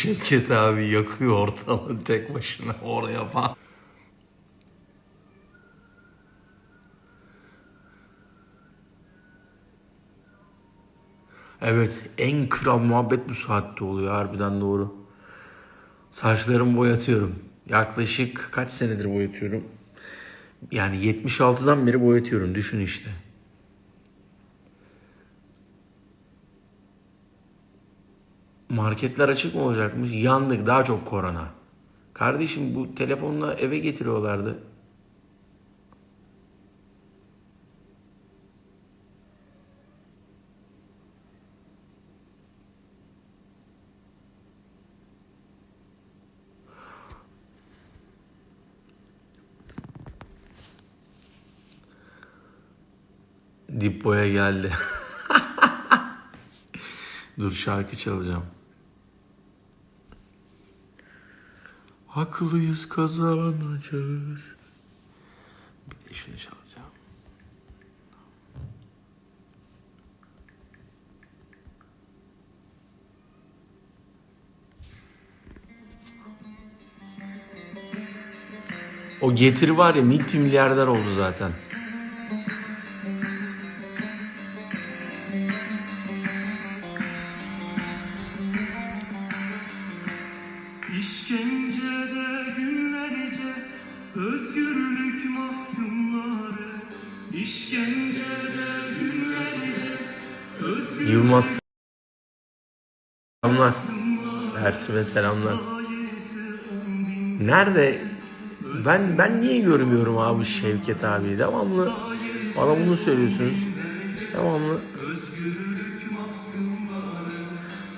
Şevket abi yakıyor ortalığı tek başına oraya falan. Evet en kral muhabbet bu saatte oluyor harbiden doğru. Saçlarımı boyatıyorum. Yaklaşık kaç senedir boyatıyorum? Yani 76'dan beri boyatıyorum düşün işte. Marketler açık mı olacakmış? Yandık daha çok korona. Kardeşim bu telefonla eve getiriyorlardı. Dipbo'ya geldi. Dur şarkı çalacağım. Haklıyız kazanacağız. Bir de şunu çalacağım. O getiri var ya multi milyarder oldu zaten. Yılmaz selamlar. Dersime selamlar. Nerede? Ben ben niye görmüyorum abi Şevket abi? Devamlı bana bunu söylüyorsunuz. Devamlı.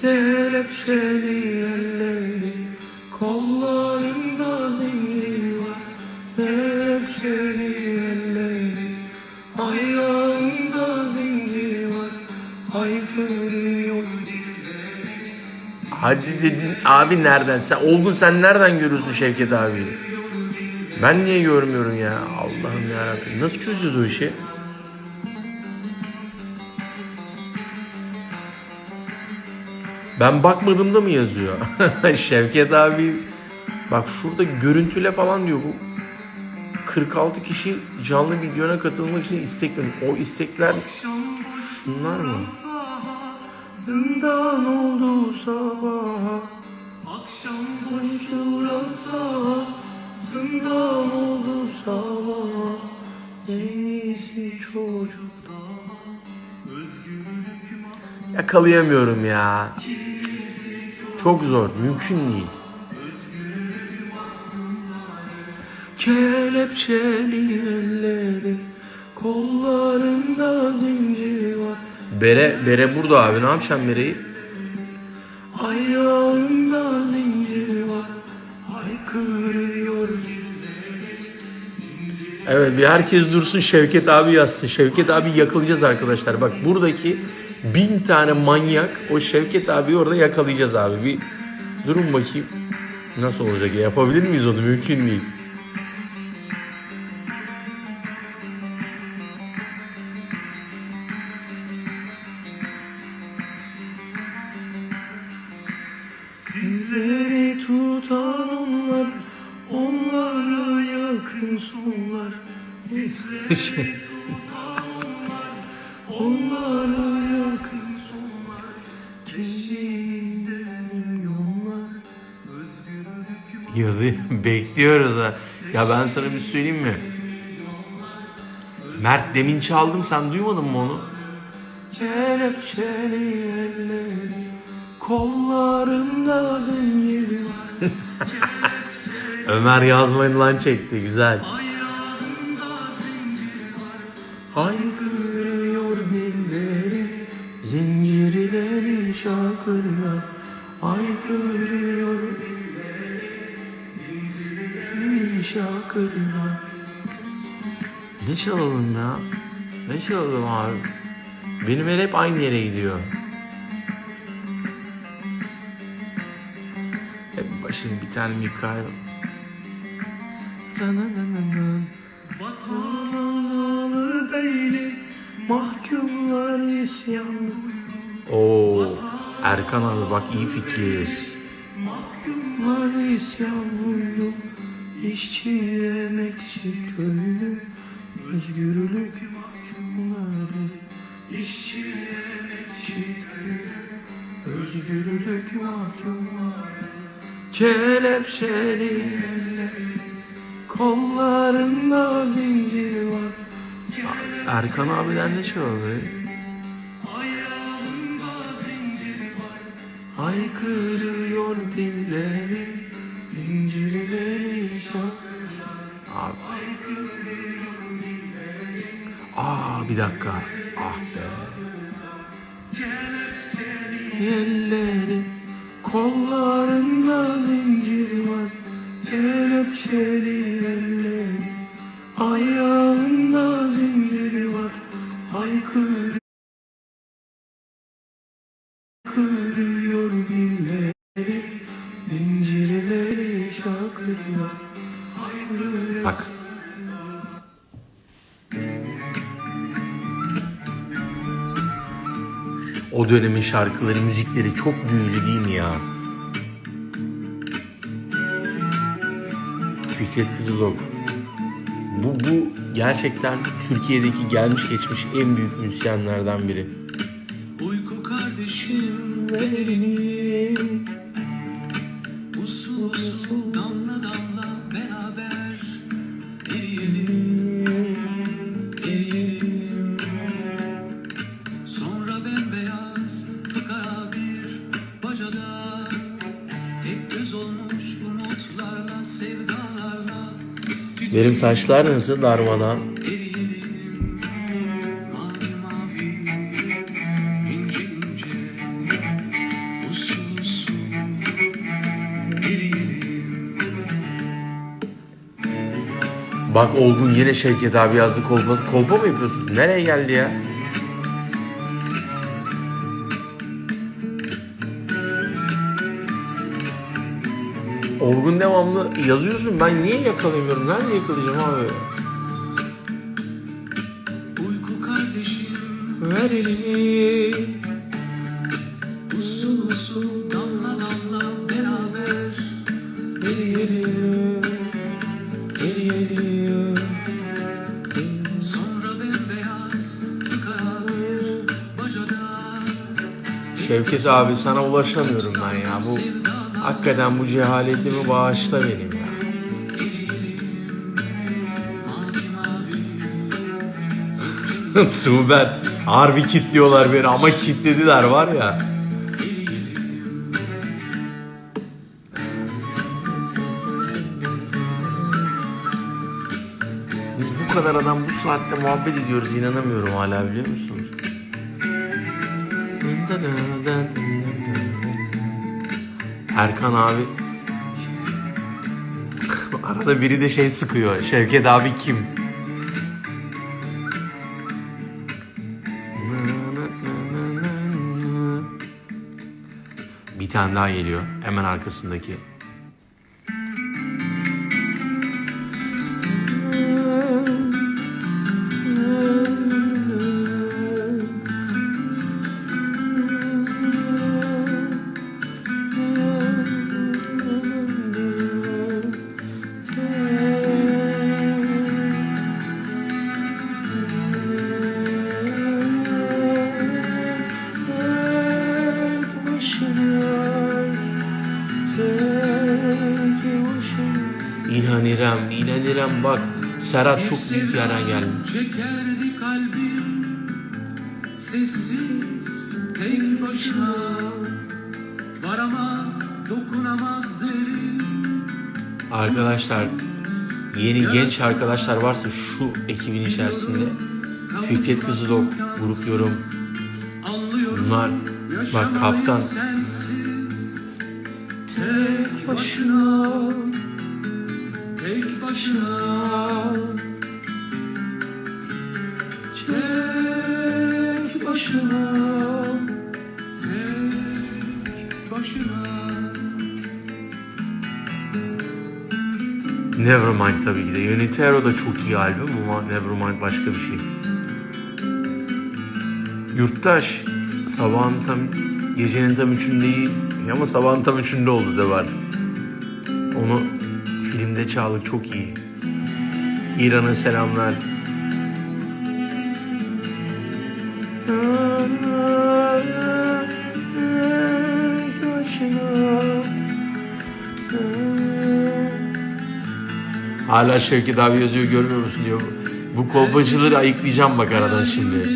Kelepçeli elleri kollarında zincir Hadi dedin abi nereden? Sen olgun sen nereden görüyorsun Şevket abi? Ben niye görmüyorum ya? Allah'ım yarabbim. Nasıl çözeceğiz o işi? Ben bakmadığımda mı yazıyor? Şevket abi bak şurada görüntüle falan diyor bu. 46 kişi canlı videona katılmak için istek. O istekler şunlar mı? Zindan oldu sabah. Akşam Konuşulasa zindan oldu sabah. En iyisi çocukta. Yakalayamıyorum ya. Çok zor mümkün değil. Kelepçeli elleri Kollarında zincir var Bere, bere burada abi ne yapacaksın bereyi? Ayağında zincir var Haykırıyor Evet bir herkes dursun Şevket abi yazsın. Şevket abi yakalayacağız arkadaşlar. Bak buradaki bin tane manyak o Şevket abi orada yakalayacağız abi. Bir durun bakayım. Nasıl olacak? Yapabilir miyiz onu? Mümkün değil. Onlara yakın sonlar. Özgürlük Yazı bekliyoruz ha. Ya ben sana bir söyleyeyim mi? Mert demin çaldım sen duymadın mı onu? Kelepçeli Kollarımda var. Ömer yazmayın lan çekti güzel. Ne çalalım ya? Ne çalalım abi? Benim el hep aynı yere gidiyor. Hep başım bir tane Mikail. Vatalı beyli mahkumlar isyanlı Oo, Erkan abi bak iyi fikir. Mahkumlar isyanlıydı İşçi, emekçi, köylü Özgürlük mahkumları İşçi, Özgürlük mahkumları Kelepçeli Kollarında zincir var Erkan abiden ne zincir var Haykırıyor dilleri Zincirleri şarkılar Abi. Aa bir dakika. Ah be. Elleri Kollarında zincir var. Kelepçeli elleri Ayağında zincir var. Haykırıyor Kırıyor dilleri Zincirleri şakırıyor O dönemin şarkıları, müzikleri çok büyülü değil mi ya? Fikret Kızılok. Bu, bu gerçekten Türkiye'deki gelmiş geçmiş en büyük müzisyenlerden biri. Uyku kardeşim Ver elini Usul usul damla damla beraber Eriyelim, Benim saçlar nasıl darmadan? Bak Olgun yine Şevket abi yazdı kolpa. Kolpa mı yapıyorsun? Nereye geldi ya? Olgun devamlı yazıyorsun. Ben niye yakalayamıyorum? Nerede yakalayacağım abi? Uyku kardeşim Ver elini. usul usul damla damla beraber Eriyelim. Eriyelim. Sonra bembeyaz fıkara bir bacada Şevket abi sana ulaşamıyorum ben ya. Bu hakikaten bu cehaletimi bağışla benim ya. Tuğber harbi kitliyorlar beni ama kitlediler var ya. Biz bu kadar adam bu saatte muhabbet ediyoruz inanamıyorum hala biliyor musunuz? Erkan abi arada biri de şey sıkıyor. Şevket abi kim? Bir tane daha geliyor. Hemen arkasındaki. İrem, İlhan İrem bak. Serhat çok büyük yerden gelmiş. Çekerdi kalbim. Sessiz tek başına. Varamaz dokunamaz deli. Arkadaşlar yeni genç arkadaşlar varsa şu ekibin içerisinde Fikret Kızılok, Grup Yorum, bunlar bak kaptan Tek başına Tek başına Tek başına Nevermind tabii ki de. Unitero da çok iyi albüm ama Nevermind başka bir şey. Yurttaş sabahın tam gecenin tam üçündeyi Ama sabahın tam üçünde oldu da var. Onu filmde çaldık çok iyi. İran'a selamlar. Hala Şevket abi yazıyor görmüyor musun diyor. Bu kolpacıları ayıklayacağım bak aradan şimdi.